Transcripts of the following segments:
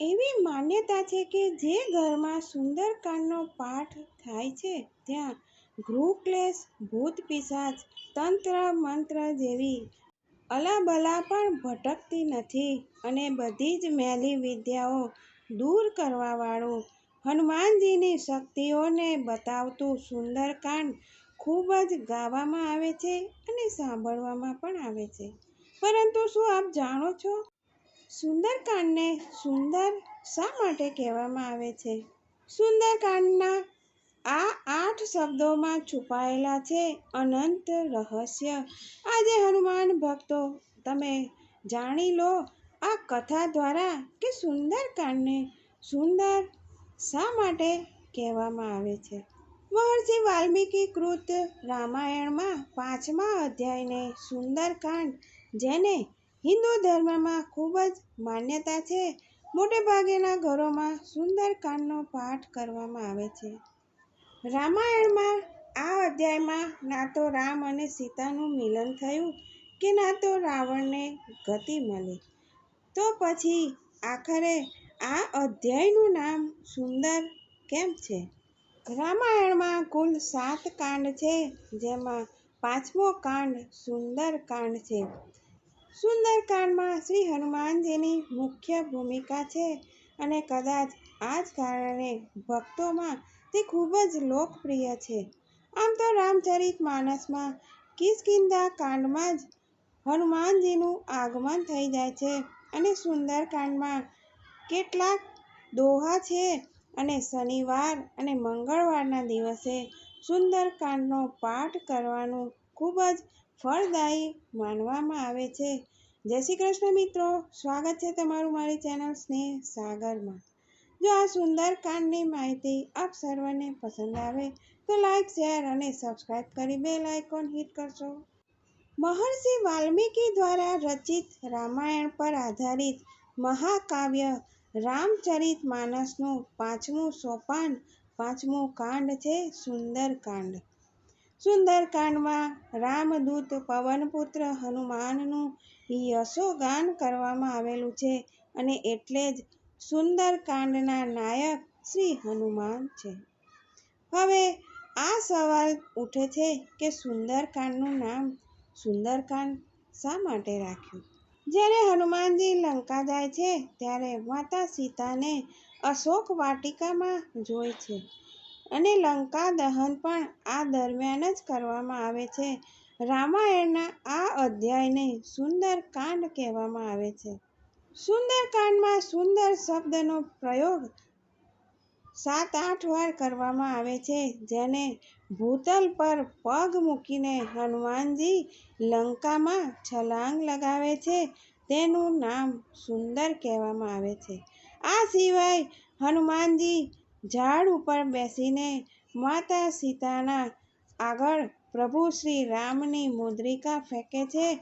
એવી માન્યતા છે કે જે ઘરમાં સુંદરકાંડનો પાઠ થાય છે, ત્યાં ગૃહક્લેશ ભૂત પિશાચ, તંત્ર, મંત્ર જેવી અલાબલા પણ ભટકતી નથી અને બધી જ મેલી વિદ્યાઓ દૂર કરવાવાળું હનુમાનજીની શક્તિઓને બતાવતું સુંદરકાંડ ખૂબ જ ગાવામાં આવે છે અને સાંભળવામાં પણ આવે છે. પરંતુ શું આપ જાણો છો? સુંદરકાંડને સુંદર શા માટે કહેવામાં આવે છે? સુંદરકાંડના આ આઠ શબ્દોમાં છુપાયેલા છે અનંત રહસ્ય. આજે હનુમાન ભક્તો, તમે જાણી લો આ કથા દ્વારા કે સુંદરકાંડને સુંદર શા માટે કહેવામાં આવે છે? મહર્ષિ વાલ્મીકી કૃત રામાયણમાં પાંચમા અધ્યાયને સુંદરકાંડ, જેને હિન્દુ ધર્મમાં ખૂબ જ માન્યતા છે. મોટે ભાગેના ઘરોમાં સુંદરકાંડનો પાઠ કરવામાં આવે છે. રામાયણમાં આ અધ્યાયમાં ના તો રામ અને સીતાનું મિલન થયું કે ના તો રાવણને ગતિ મળી. તો પછી આખરે આ અધ્યાયનું નામ સુંદર કેમ છે? રામાયણમાં કુલ સાત કાંડ છે, જેમાં પાંચમો કાંડ સુંદર કાંડ છે. સુંદરકાંડમાં શ્રી હનુમાનજીની મુખ્ય ભૂમિકા છે અને કદાચ આ જ કારણે ભક્તોમાં તે ખૂબ જ લોકપ્રિય છે. આમ તો રામચરિત માનસમાં કિસકિંદા કાંડમાં જ હનુમાનજીનું આગમન થઈ જાય છે અને સુંદરકાંડમાં કેટલાક દોહા છે અને શનિવાર અને મંગળવારના દિવસે સુંદરકાંડનો પાઠ કરવાનું ખૂબ જ ફળદાયી માનવામાં આવે છે. જય શ્રી કૃષ્ણ મિત્રો, સ્વાગત છે તમારું મારી ચેનલ સ્નેહ સાગરમાં. જો આ સુંદરકાંડની માહિતી આપ સર્વને પસંદ આવે, તો લાઈક, શેર અને સબસ્ક્રાઈબ કરી બેલ આઇકોન હિટ કરશો. મહર્ષિ વાલ્મીકી દ્વારા રચિત રામાયણ પર આધારિત મહાકાવ્ય રામચરિત માનસનું પાંચમું સોપાન, પાંચમું કાંડ છે સુંદરકાંડ સુંદરકાંડમાં રામદૂત પવનપુત્ર હનુમાનનું યશોગાન કરવામાં આવેલું છે અને એટલે જ સુંદરકાંડના નાયક શ્રી હનુમાન છે. હવે આ સવાલ ઉઠે છે કે સુંદરકાંડનું નામ સુંદરકાંડ શા માટે રાખ્યું? જ્યારે હનુમાનજી લંકા જાય છે, ત્યારે માતા સીતાને અશોક વાટિકામાં જોઈ છે. અને લંકા દહન પણ આ દરમિયાન જ કરવામાં આવે છે. રામાયણના આ અધ્યાયને સુંદરકાંડ કહેવામાં આવે છે. સુંદરકાંડમાં સુંદર શબ્દનો પ્રયોગ સાત આઠ વાર કરવામાં આવે છે, જેને ભૂતલ પર પગ મૂકીને હનુમાનજી લંકામાં છલાંગ લગાવે છે. તેનું નામ સુંદર કહેવામાં આવે છે. આ સિવાય હનુમાનજી ઝાડ ઉપર બેસીને માતા સીતાના આગળ પ્રભુ શ્રી રામની મુદ્રિકા ફેંકે છે.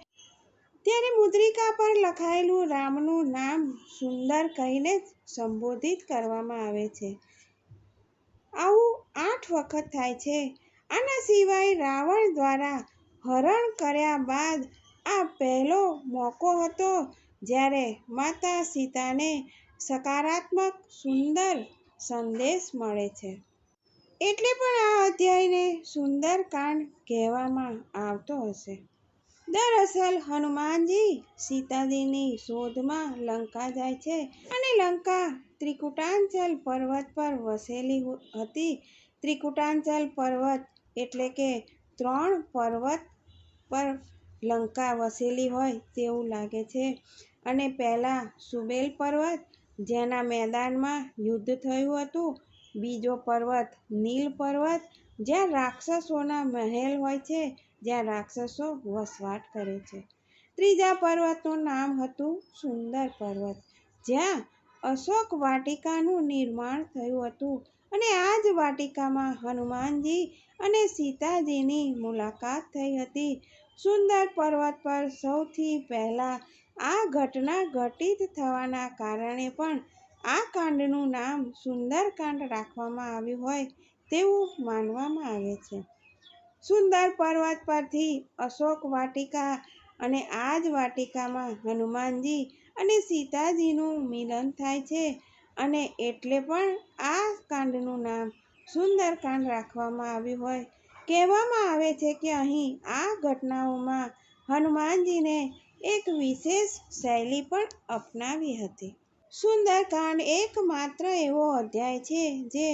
ત્યારે મુદ્રિકા પર લખાયેલું રામનું નામ સુંદર કહીને સંબોધિત કરવામાં આવે છે. આવું આઠ વખત થાય છે. આના સિવાય રાવણ દ્વારા હરણ કર્યા બાદ આ પહેલો મોકો હતો જ્યારે માતા સીતાને સકારાત્મક, સુંદર સંદેશ મળે છે. એટલે પણ આ અધ્યાયને સુંદરકાંડ કહેવામાં આવતો હશે. દરઅસલ હનુમાનજી સીતાજીની શોધમાં લંકા જાય છે અને લંકા ત્રિકુટાંચલ પર્વત પર વસેલી હતી. ત્રિકુટાંચલ પર્વત એટલે કે ત્રણ પર્વત પર લંકા વસેલી હોય તેવું લાગે છે. અને પહેલાં સુબેલ પર્વત જેના મેદાનમાં યુદ્ધ થયું હતું. બીજો પર્વત, નીલ પર્વત, જ્યાં રાક્ષસોના મહેલ હોય છે, જ્યાં રાક્ષસો વસવાટ કરે છે. ત્રીજા પર્વતનું નામ હતું સુંદર પર્વત, જ્યાં અશોક વાટિકાનું નિર્માણ થયું હતું. અને આ જ વાટિકામાં હનુમાનજી અને સીતાજીની મુલાકાત થઈ હતી. સુંદર પર્વત પર સૌથી પહેલાં આ ઘટના ઘટિત થવાના કારણે પણ આ કાંડનું નામ સુંદરકાંડ રાખવામાં આવ્યું હોય તેવું માનવામાં આવે છે. સુંદર પર્વત પરથી અશોક વાટિકા અને આ જ વાટિકામાં હનુમાનજી અને સીતાજીનું મિલન થાય છે અને એટલે પણ આ કાંડનું નામ સુંદરકાંડ રાખવામાં આવ્યું હોય. કહેવામાં આવે છે કે અહીં આ ઘટનાઓમાં હનુમાનજીને એક વિશેષ શૈલી પણ અપનાવી હતી. સુંદરકાંડ એકમાત્ર એવો અધ્યાય છે જે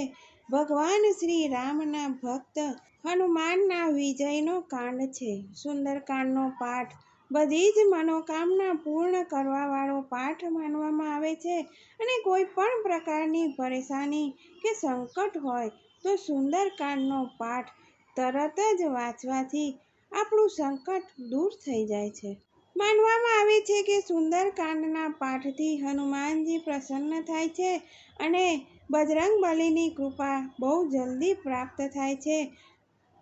ભગવાન શ્રી રામના ભક્ત હનુમાનના વિજયનો કાંડ છે. સુંદરકાંડનો પાઠ બધી જ મનોકામના પૂર્ણ કરવાવાળો પાઠ માનવામાં આવે છે અને કોઈ પણ પ્રકારની પરેશાની કે સંકટ હોય તો સુંદરકાંડનો પાઠ તરત જ વાંચવાથી આપણું સંકટ દૂર થઈ જાય છે. માનવામાં આવે છે કે સુંદરકાંડના પાઠથી હનુમાનજી પ્રસન્ન થાય છે અને બજરંગબલીની કૃપા બહુ જલ્દી પ્રાપ્ત થાય છે.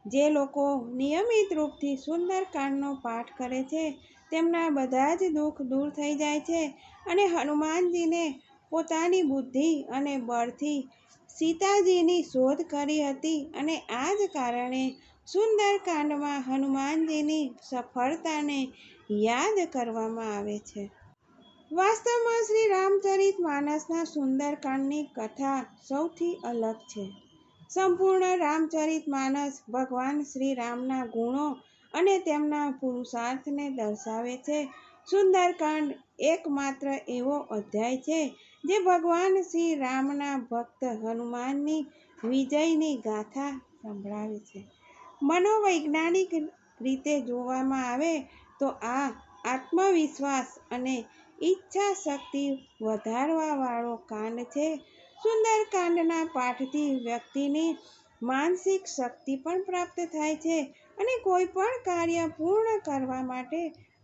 જે લોકો નિયમિત રૂપથી સુંદરકાંડનો પાઠ કરે છે, તેમના બધા જ દુઃખ દૂર થઈ જાય છે અને હનુમાનજીને પોતાની બુદ્ધિ અને બળથી સીતાજીની શોધ કરી હતી અને આ જ કારણે સુંદરકાંડમાં હનુમાનજીની સફળતાને યાદ કરવામાં આવે છે. વાસ્તવમાં શ્રી રામચરિત માનસના સુંદરકાંડની કથા સૌથી અલગ છે. સંપૂર્ણ રામચરિત માનસ ભગવાન શ્રી રામના ગુણો અને તેમના પુરુષાર્થને દર્શાવે છે. સુંદરકાંડ એકમાત્ર એવો અધ્યાય છે જે ભગવાન શ્રી રામના ભક્ત હનુમાનની વિજયની ગાથા સંભળાવે છે. મનોવૈજ્ઞાનિક રીતે જોવામાં આવે તો આ આત્મવિશ્વાસ અને ઈચ્છા શક્તિ વધારવાવાળો કાંડ છે. સુંદરકાંડના પાઠથી વ્યક્તિની માનસિક શક્તિ પણ પ્રાપ્ત થાય છે અને કોઈ પણ કાર્ય પૂર્ણ કરવા માટે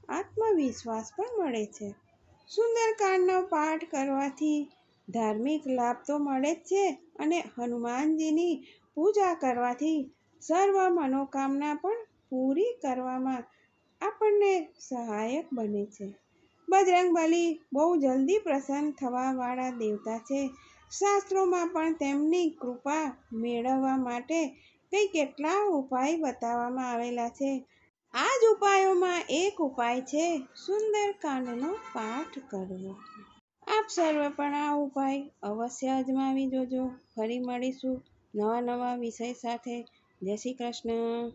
આત્મવિશ્વાસ પણ મળે છે. સુંદરકાંડનો પાઠ કરવાથી ધાર્મિક લાભ તો મળે જ છે અને હનુમાનજીની પૂજા કરવાથી સર્વ મનોકામના પણ પૂરી કરવામાં આપણને સહાયક બને છે. બજરંગબલી બહુ જલ્દી પ્રસન્ન થવાવાળા દેવતા છે. શાસ્ત્રોમાં પણ તેમની કૃપા મેળવવા માટે કંઈ કેટલા ઉપાય બતાવવામાં આવેલા છે. આ જ ઉપાયોમાં એક ઉપાય છે. સુંદરકાંડનો પાઠ કરવો. આપ સર્વે પણ આ ઉપાય અવશ્ય અજમાવી જોજો. ફરી મળીશું નવા નવા વિષય સાથે. જય શ્રી કૃષ્ણ.